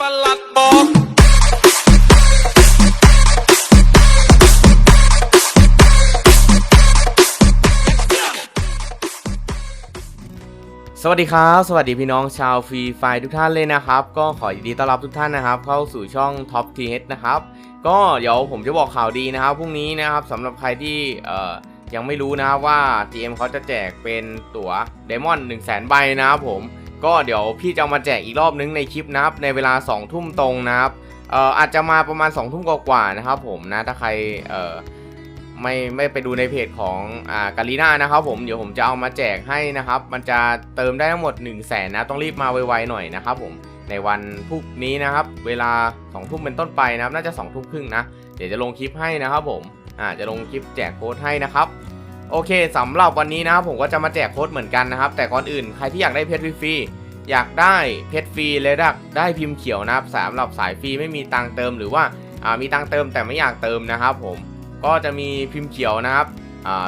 ประหลัดบอกสวัสดีครับ สวัสดีพี่น้องชาวฟรีไฟทุกท่านเลยนะครับ ก็ขอยินดีต้อนรับทุกท่านนะครับ เข้าสู่ช่อง Top t h นะครับ ก็เดี๋ยวผมจะบอกข่าวดีนะครับพรุ่งนี้นะครับสำหรับใครที่ยังไม่รู้นะครับว่า GM เขาจะแจกเป็นตั๋วเดมอน1 0 0 0 0แใบนะครับผม ก็เดี๋ยวพี่จะเอามาแจกอีกรอบนึงในคลิปนะครับ ในเวลา2ทุ่มตรงนะครับเอ่ออาจจะมาประมาณ2ทุ่มกว่าๆนะครับผมนะถ้าใครเอ่อไม่ไม่ไปดูในเพจของอ่ากาลีน่านะครับผมเดี๋ยวผมจะเอามาแจกให้นะครับ มันจะเติมได้ทั้งหมด 1 0 0 0 0แสนนะต้องรีบมาไวๆหน่อยนะครับผมในวันพรุ่งนี้นะครับ เวลา2ทุ่มเป็นต้นไปนะครับ น่าจะ2ทุ่มครึ่งนะเดี๋ยวจะลงคลิปให้นะครับผมอ่าจะลงคลิปแจกโค้ดให้นะครับ โอเคสำหรับวันนี้นะครับผมก็จะมาแจกโค้ดเหมือนกันนะครับ แต่ก่อนอื่นใครที่อยากได้เพชรฟรีอยากได้เพชรฟรีและได้ได้พิมพ์เขียวนะครับสำหรับสายฟรีไม่มีตังเติมหรือว่าามีตังเติมแต่ไม่อยากเติมนะครับผมก็จะมีพิมพ์เขียวนะครับ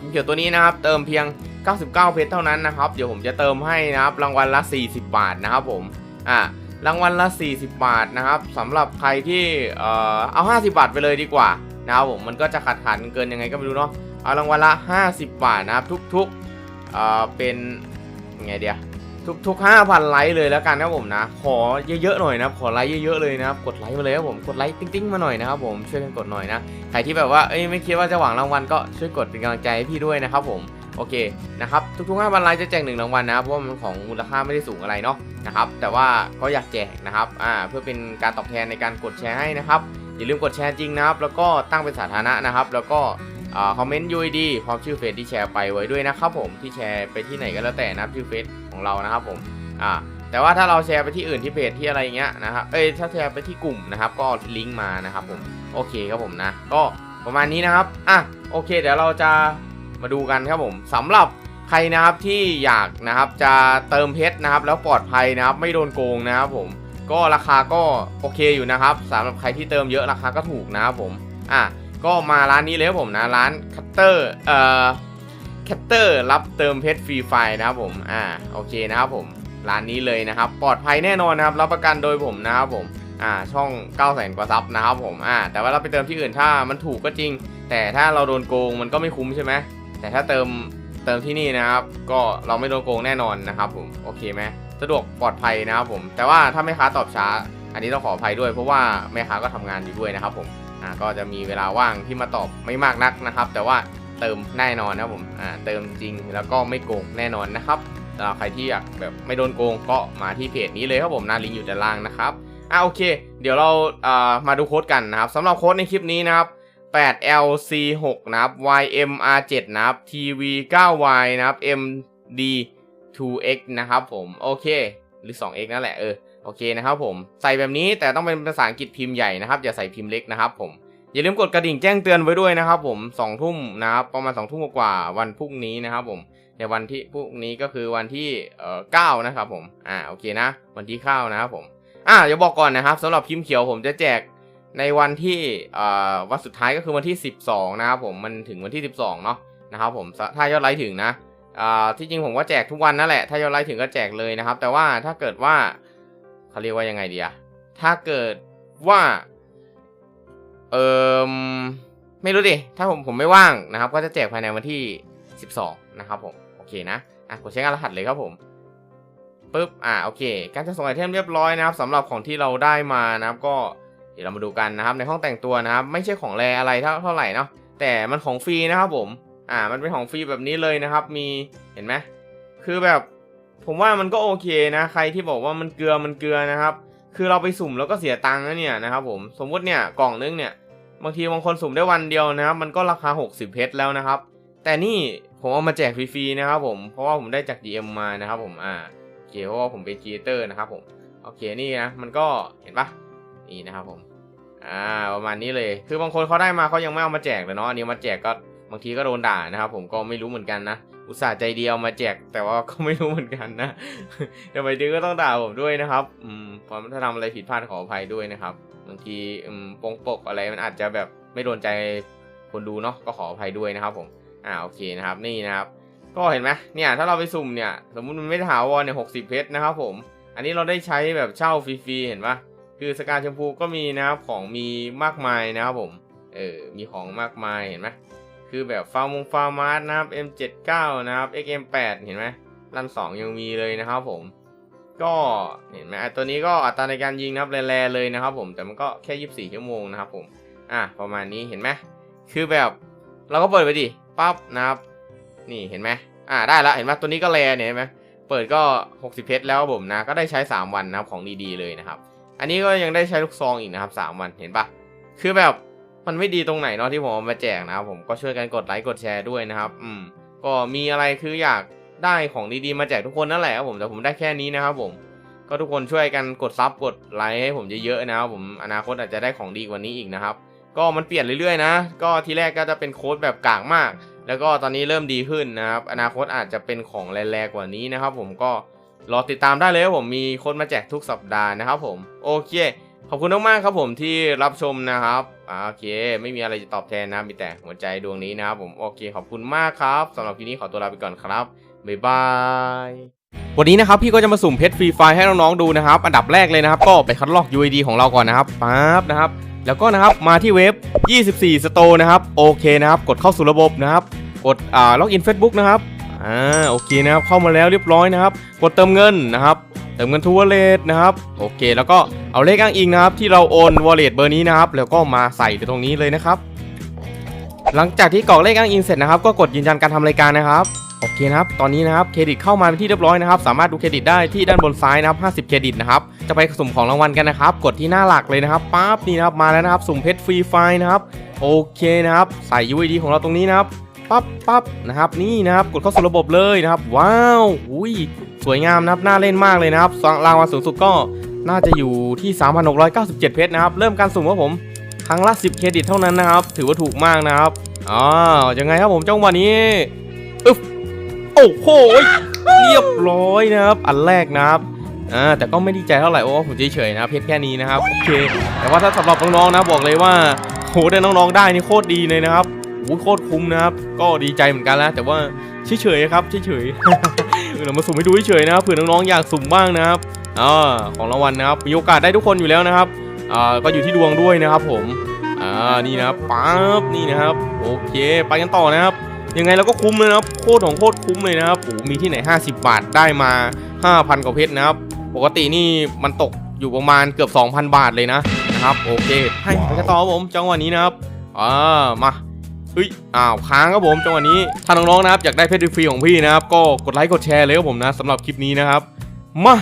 พิมพ์เขียวตัวนี้นะครับ เติมเพียง 99 เพชรเท่านั้นนะครับ เดี๋ยวผมจะเติมให้นะครับรางวัลละ 40 บาทนะครับผมอ่ารางวัลละ 40 บาทนะครับสำหรับใครที่เอ่อเอา50 บาทไปเลยดีกว่านะครับผมมันก็จะขัดขันเกินยังไงก็ไม่รู้เนาะ เอารางวัลละ 50 บาทนะครับ ทุกๆเอ่อเป็นไงเดียวทุกๆ5,000 ไลค์เลยแล้วกันนะครับผมนะ ขอเยอะๆหน่อยนะครับ ขอไลค์เยอะๆเลยนะครับ กดไลค์มาเลยครับผม กดไลค์ติ๊งๆมาหน่อยนะครับผม ช่วยกันกดหน่อยนะ ใครที่แบบว่าเอ้ยไม่คิดว่าจะหวังรางวัลก็ช่วยกดเป็นกำลังใจให้พี่ด้วยนะครับผม โอเคนะครับ ทุกๆ5วันไลค์จะแจกหนึ่งรางวัลนะครับ เพราะว่ามันของมูลค่าไม่ได้สูงอะไรเนาะนะครับ แต่ว่าก็อยากแจกนะครับ อ่า เพื่อเป็นการตอบแทนในการกดแชร์ให้นะครับ อย่าลืมกดแชร์จริงนะครับ แล้วก็ตั้งเป็นสาธารณะนะครับ แล้วก็ คอมเมนต์ UID พร้อมชื่อเฟซที่แชร์ไปไว้ด้วยนะครับผมที่แชร์ไปที่ไหนก็แล้วแต่นะชื่อเฟซของเรานะครับผมอ่าแต่ว่าถ้าเราแชร์ไปที่อื่นที่เพจที่อะไรอย่างเงี้ยนะครับเอ้ยถ้าแชร์ไปที่กลุ่มนะครับก็ลิงก์มานะครับผมโอเคครับผมนะก็ประมาณนี้นะครับอะโอเค เดี๋ยวเราจะมาดูกันครับผมสำหรับใครนะครับที่อยากนะครับจะเติมเพชรนะครับ แล้วปลอดภัยนะครับไม่โดนโกงนะครับผมก็ราคาก็โอเคอยู่นะครับสำหรับใครที่เติมเยอะราคาก็ถูกนะครับผมอะ ก็มาร้านนี้เลยครับผมนะร้านคัตเตอร์เอ่อคัตเตอร์รับเติมเพชรฟรีไฟนะครับผมอ่าโอเคนะครับผมร้านนี้เลยนะครับ ปลอดภัยแน่นอนนะครับ รับประกันโดยผมนะครับผมอ่าช่อง9 0 0 0 0กว่าซับนะครับผมอ่าแต่ว่าเราไปเติมที่อื่นถ้ามันถูกก็จริง แต่ถ้าเราโดนโกงมันก็ไม่คุ้มใช่ไหมแต่ถ้าเติมเติมที่นี่นะครับ ก็เราไม่โดนโกงแน่นอนนะครับผมโอเคไหมสะดวกปลอดภัยนะครับผม แต่ว่าถ้าแม่ค้าตอบช้า อันนี้ต้องขออภัยด้วยเพราะว่าแม่ค้าก็ทำงานอยู่ด้วยนะครับผม อ่าก็จะมีเวลาว่างที่มาตอบไม่มากนักนะครับ แต่ว่าเติมแน่นอนนะผมอ่าเติมจริงแล้วก็ไม่โกงแน่นอนนะครับสำหรับใครที่อยากแบบไม่โดนโกงก็มาที่เพจนี้เลยครับผมหน้าลิงก์อยู่ด้านล่างนะครับอ่าโอเค เดี๋ยวเราอ่อมาดูโค้ดกันนะครับสำหรับโค้ดในคลิปนี้นะครับ 8LC6 นะครับ YMR7 นะครับ TV9Y นะครับ MD2X นะครับผมโอเค หรือ 2X นั่นแหละเออ โอเคนะครับผมใส่แบบนี้แต่ต้องเป็นภาษาอังกฤษพิมพ์ใหญ่นะครับอย่าใส่พิมพ์เล็กนะครับผมอย่าลืมกดกระดิ่งแจ้งเตือนไว้ด้วยนะครับผม2ทุ่มนะครับประมาณ2ทุ่มกว่าวันพรุ่งนี้นะครับผมในวันที่พรุ่งนี้ก็คือวันที่เอ่อ9นะครับผมอ่าโอเคนะ วันที่9นะครับผมอ่าเดี๋ยวบอกก่อนนะครับสำหรับพิมพ์เขียวผมจะแจกในวันที่เอ่อวันสุดท้ายก็คือวันที่ 12นะครับผมมันถึงวันที่ 12เนาะนะครับผมถ้ายอดไลค์ถึงนะอ่าที่จริงผมก็แจกทุกวันนั่นแหละถ้ายอดไลค์ถึงก็แจกเลยนะครับ แต่ว่าถ้าเกิดว่า เขาเรียกว่ายังไงดีอะถ้าเกิดว่าเออไม่รู้ดิ ถ้าผมผมไม่ว่างนะครับ ก็จะแจกภายในวันที่ 12 นะครับผม โอเคนะ อะกดใช้งานรหัสเลยครับผมปุ๊บ อ่าโอเค การจะส่งไอเทมเรียบร้อยนะครับสำหรับของที่เราได้มานะครับ ก็เดี๋ยวเรามาดูกันนะครับ ในห้องแต่งตัวนะครับ ไม่ใช่ของแรอะไรเท่าเท่าไหร่เนาะ แต่มันของฟรีนะครับผม อ่า มันเป็นของฟรีแบบนี้เลยนะครับ มี เห็นไหมคือแบบ ผมว่ามันก็โอเคนะใครที่บอกว่ามันเกลือมันเกลือนะครับ คือเราไปสุ่มแล้วก็เสียตังค์นะเนี่ยนะครับผมสมมุติเนี่ยกล่องนึงเนี่ยบางทีบางคนสุ่มได้วันเดียวนะครับ มันก็ราคา 60 เพชรแล้วนะครับ แต่นี่ผมเอามาแจกฟรีๆนะครับผมเพราะว่าผมได้จาก DM มานะครับผมอ่าโอเคเพราะว่าผมเป็นครีเอเตอร์นะครับผมโอเคนี่นะมันก็เห็นปะนี่นะครับผมอ่าประมาณนี้เลยคือบางคนเขาได้มาเขายังไม่เอามาแจกเลยเนาะอันนี้มาแจกก็บางทีก็โดนด่านะครับผมก็ไม่รู้เหมือนกันนะ อุตส่าห์ใจเดียวมาแจก แต่ว่าก็ไม่รู้เหมือนกันนะทำไมดื้อก็ต้องด่าผมด้วยนะครับ อืมพอถ้าทำอะไรผิดพลาดขออภัยด้วยนะครับบางทีอืมปงปกอะไรมันอาจจะแบบไม่โดนใจคนดูเนาะก็ขออภัยด้วยนะครับผมอ่าโอเคนะครับนี่นะครับ ก็เห็นไหมเนี่ยถ้าเราไปสุ่มเนี่ย สมมุติมันไม่ถาวรเนี่ยหกสิบเพชรนะครับผม อันนี้เราได้ใช้แบบเช่าฟรีๆเห็นปะคือสกาชมพูก็มีนะครับของมีมากมายนะครับผมเออมีของมากมายเห็นไหม คือแบบฟาร์มงฟาร์มาร์นะครับ M79 นะครับ XM8 เห็นไหมรันสองยังมีเลยนะครับผม ก็เห็นไหมอะตัวนี้ก็อัตราในการยิงนะครับแร่ๆเลยนะครับผมแต่มันก็แค่ 24 ชั่วโมงนะครับผมอะประมาณนี้เห็นไหมคือแบบเราก็เปิดไปดิปั๊บนะครับ นี่เห็นไหมอ่าได้และเห็นไหมตัวนี้ก็แรเนี่ยเห็นไหมเปิดก็ 60 เพชรแล้วผมนะ ก็ได้ใช้ 3 วันนะครับของดีๆเลยนะครับ อันนี้ก็ยังได้ใช้ลูกซองอีกนะครับ 3 วันเห็นปะคือแบบ มันไม่ดีตรงไหนเนาะที่ผมเอามาแจกนะครับผมก็ช่วยกันกดไลค์กดแชร์ด้วยนะครับ อืม ก็มีอะไรคืออยากได้ของดีๆมาแจกทุกคนนั่นแหละครับผมแต่ผมได้แค่นี้นะครับผม ก็ทุกคนช่วยกันกดซับกดไลค์ให้ผมเยอะๆนะครับผมอนาคตอาจจะได้ของดีกว่านี้อีกนะครับ ก็มันเปลี่ยนเรื่อยๆนะ ก็ทีแรกก็จะเป็นโค้ดแบบกากมาก แล้วก็ตอนนี้เริ่มดีขึ้นนะครับอนาคตอาจจะเป็นของแรงๆกว่านี้นะครับ ผมก็รอติดตามได้เลยครับผมมีโค้ดมาแจกทุกสัปดาห์นะครับผมโอเค ขอบคุณมากๆครับผมที่รับชมนะครับโอเค ไม่มีอะไรจะตอบแทนนะมีแต่หัวใจดวงนี้นะครับผมโอเคขอบคุณมากครับสำหรับคลิปนี้ขอตัวลาไปก่อนครับบ๊ายบายวันนี้นะครับพี่ก็จะมาสุ่มเพชรฟรีไฟล์ให้น้องๆดูนะครับ อันดับแรกเลยนะครับก็ไปคัดลอก UID ของเราก่อนนะครับปั๊บนะครับ แล้วก็นะครับมาที่เว็บ 24 Store นะครับโอเคนะครับ กดเข้าสู่ระบบนะครับ กดอ่าล็อกอิน Facebook นะครับอ่าโอเคนะครับเข้ามาแล้วเรียบร้อยนะครับ กดเติมเงินนะครับ ติมเงินทูวอลเล็ตนะครับโอเค แล้วก็เอาเลขอ้างอิงนะครับ ที่เราโอนวอลเล็ตเบอร์นี้นะครับ แล้วก็มาใส่ไปตรงนี้เลยนะครับ หลังจากที่กรอกเลขอ้างอิงเสร็จนะครับ ก็กดยืนยันการทำรายการนะครับโอเคนะครับ ตอนนี้นะครับเครดิตเข้ามาเป็นที่เรียบร้อยนะครับ สามารถดูเครดิตได้ที่ด้านบนซ้ายนะครับ 50 เครดิตนะครับ จะไปสุ่มของรางวัลกันนะครับ กดที่หน้าหลักเลยนะครับปั๊บนี่นะครับ มาแล้วนะครับ สุ่มเพชรฟรีไฟนะครับ โอเคนะครับ ใส่ UID ของเราตรงนี้นะครับ ปั๊บปั๊บนะครับ นี่นะครับ กดเข้าสู่ระบบเลยนะครับ ว้าวอุ้ยสวยงามนะครับ น่าเล่นมากเลยนะครับรางวัลสูงสุดก็น่าจะอยู่ที่ 3,697 เพชรนะครับ เริ่มการสุ่มครับผม ครั้งละ 10 เครดิตเท่านั้นนะครับ ถือว่าถูกมากนะครับอ๋อยังไงครับผมจังหวะนี้อึ๊บโอ้โหเรียบร้อยนะครับ อันแรกนะครับอ่าแต่ก็ไม่ดีใจเท่าไหร่โอ้ผมเฉยๆนะเพชรแค่นี้นะครับโอเค แต่ว่าถ้าสำหรับน้องๆนะบอกเลยว่าโหได้น้องๆได้นี่โคตรดีเลยนะครับ หโคตรคุ้มนะครับ ก็ดีใจเหมือนกันแล้ว แต่ว่าเฉยๆครับเฉยๆเออเรามาสุ่มให้ดูเฉยๆนะครับเผื่อน้องๆอยากสุ่มบ้างนะครับอ่าของรางวัลนะครับมีโอกาสได้ทุกคนอยู่แล้วนะครับอ่าก็อยู่ที่ดวงด้วยนะครับ ผมอ่านี่นะครับปั๊บนี่นะครับ โอเค ไปกันต่อนะครับ ยังไงเราก็คุ้มเลยนะครับโคตรของโคตรคุ้มเลยนะครับโอ้โหมีที่ไหน 50 บาทได้มา 5,000กว่าเพชรนะครับ ปกตินี่มันตกอยู่ประมาณเกือบ 2,000 บาทเลยนะนะครับ โอเค ให้ไปกันต่อครับผมจังหวะนี้นะครับอ่ามา เฮ้ยอ้าวค้างครับผมจังหวะนี้ถ้าน้องๆนะครับอยากได้เพชรฟรีของพี่นะครับก็กดไลค์กดแชร์เลยครับผมนะสำหรับคลิปนี้นะครับมา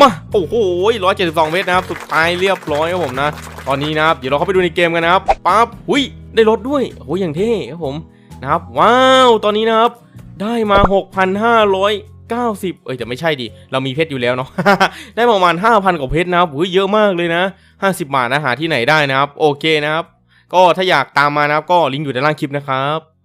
มาโอ้โห172เมตรนะครับสุดท้ายเรียบร้อยครับผมนะ ตอนนี้นะครับเดี๋ยวเราเข้าไปดูในเกมกันนะครับปั๊บหุยได้รถด้วยโอ้ยอย่างเท่ครับผมนะครับว้าวตอนนี้นะครับได้มา 6,590 เอ้ยแต่ไม่ใช่ดิ เรามีเพชรอยู่แล้วเนาะ ได้ประมาณ 5,000 กว่าเพชรนะครับอุ้ยเยอะมากเลยนะ 50 บาทนะหาที่ไหนได้นะครับ โอเคนะครับ ก็ถ้าอยากตามมานะครับก็ลิงก์อยู่ด้านล่างคลิปนะครับ